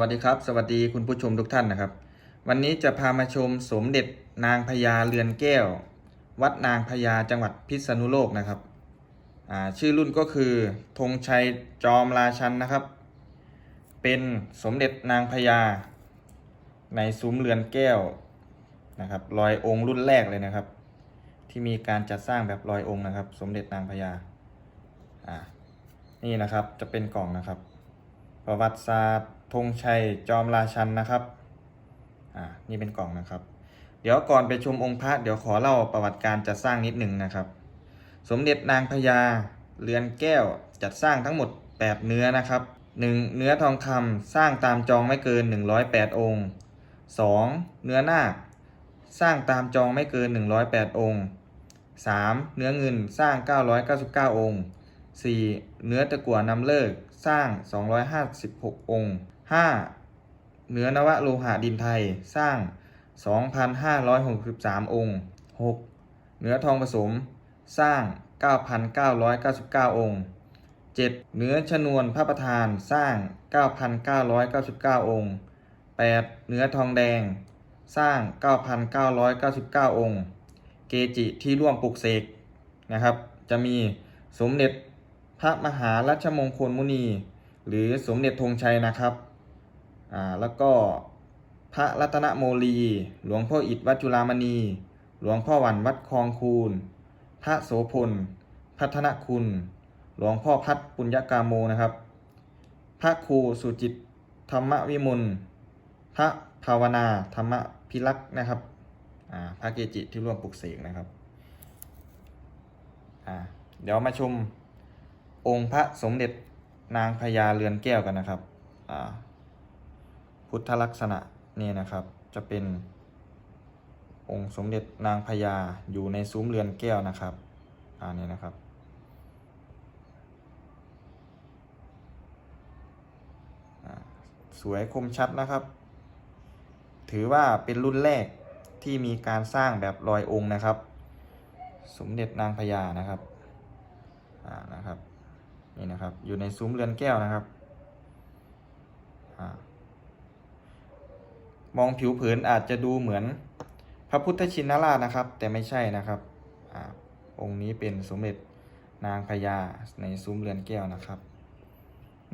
วัสดีครับ สวัสดีคุณผู้ชมทุกท่านนะครับ วันนี้จะพามาชมสมเด็จนางพญาเรือนแก้ว วัดนางพญาจังหวัดพิษณุโลกนะครับชื่อรุ่นก็คือธงชัยจอมราชันนะครับ เป็นสมเด็จนางพญาในซุ้มเรือนแก้วนะครับลอยองค์รุ่นแรกเลยนะครับ ที่มีการจัดสร้างแบบลอยองค์นะครับ สมเด็จนางพญาอ่านี่นะครับจะเป็นกล่องนะครับ ประวัติศาสตร์ ธงชัยจอมราชันนะครับ อ่า นี่เป็นกล่องนะครับ เดี๋ยวก่อนไปชมองค์พระ เดี๋ยวขอเล่าประวัติการจัดสร้างนิดหนึ่งนะครับ สมเด็จนางพญาเรือนแก้วจัดสร้างทั้งหมด 8 เนื้อนะครับ 1. เนื้อทองคำสร้างตามจองไม่เกิน 108 องค์ 2. เนื้อนาคสร้างตามจองไม่เกิน 108 องค์ 3. เนื้อเงินสร้าง 999 องค์ 4. เนื้อตะกั่วนำเลิกสร้าง 256 องค์ 5. เนื้อนวโลหะดินไทยสร้าง 2,563 องค์ 6. เนื้อทองผสม สร้าง 9,999 องค์ 7. เนื้อชนวนพระประธานสร้าง 9,999 องค์ 8. เนื้อทองแดง สร้าง 9,999 องค์ เกจิที่ร่วมปลุกเสกนะครับ จะมีสมเด็จพระมหารัชมงคลมุนี หรือสมเด็จธงชัยนะครับ อ่าแล้วก็พระรัตนโมลี หลวงพ่ออิฐวัดจุฬามณี หลวงพ่อวันวัดคลองคูนพระโสพล พัฒนคุณ หลวงพ่อพัดปุญญกาโมนะครับ พระครูสุจิตธรรมวิมล พระภาวนาธรรมพิรักษ์นะครับ พระเกจิที่ร่วมปลุกเสกนะครับเดี๋ยวมาชมองค์พระสมเด็จนางพญาเรือนแก้วกันนะครับ พุทธลักษณะนี่นะครับ จะเป็น องค์สมเด็จนางพญาอยู่ในซุ้มเรือนแก้วนะครับอ่านี่นะครับอ่าสวยคมชัดนะครับ ถือว่าเป็นรุ่นแรกที่มีการสร้างแบบลอยองค์นะครับ สมเด็จนางพญานะครับอ่านะครับนี่นะครับ อยู่ในซุ้มเรือนแก้วนะครับอ่า มองผิวเผินอาจจะดูเหมือนพระพุทธชินราชนะครับ แต่ไม่ใช่นะครับอองค์นี้เป็นสมเด็จนางพญาในซุ้มเรือนแก้วนะครับ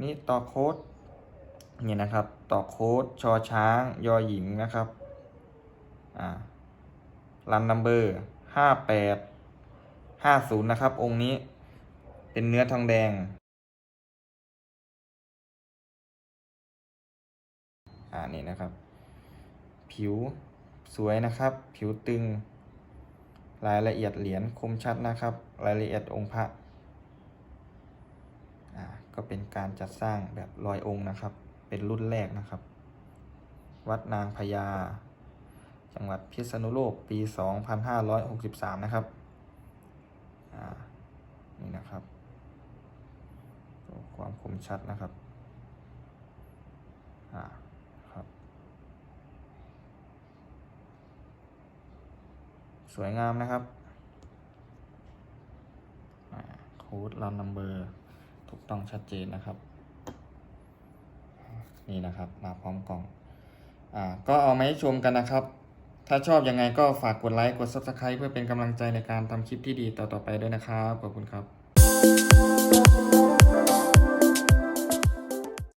นี่ต่อโค้ดนี่นะครับ ต่อโค้ดชอช้างยอหญิงนะครับอ่ารันนัมเบอร์ห้าแปดห้าศูนย์นะครับ องค์นี้เป็นเนื้อทองแดง อ่านี่นะครับ ผิวสวยนะครับ ผิวตึง รายละเอียดเหรียญคมชัดนะครับ รายละเอียดองค์พระก็เป็นการจัดสร้างแบบลอยองค์นะครับ เป็นรุ่นแรกนะครับ วัดนางพญา จังหวัดพิษณุโลกปี 2563 นะครับนี่นะครับ ความคมชัดนะครับ อ่า ครับ สวยงามนะครับโค้ดรันนัมเบอร์ถูกต้องชัดเจนนะครับ นี่นะครับมาพร้อมกล่องอ่าก็เอามาให้ชมกันนะครับ ถ้าชอบยังไงก็ฝากกดไลค์กด Subscribe เพื่อเป็นกำลังใจในการทำคลิปที่ดีต่อๆไปด้วยนะครับ ขอบคุณครับ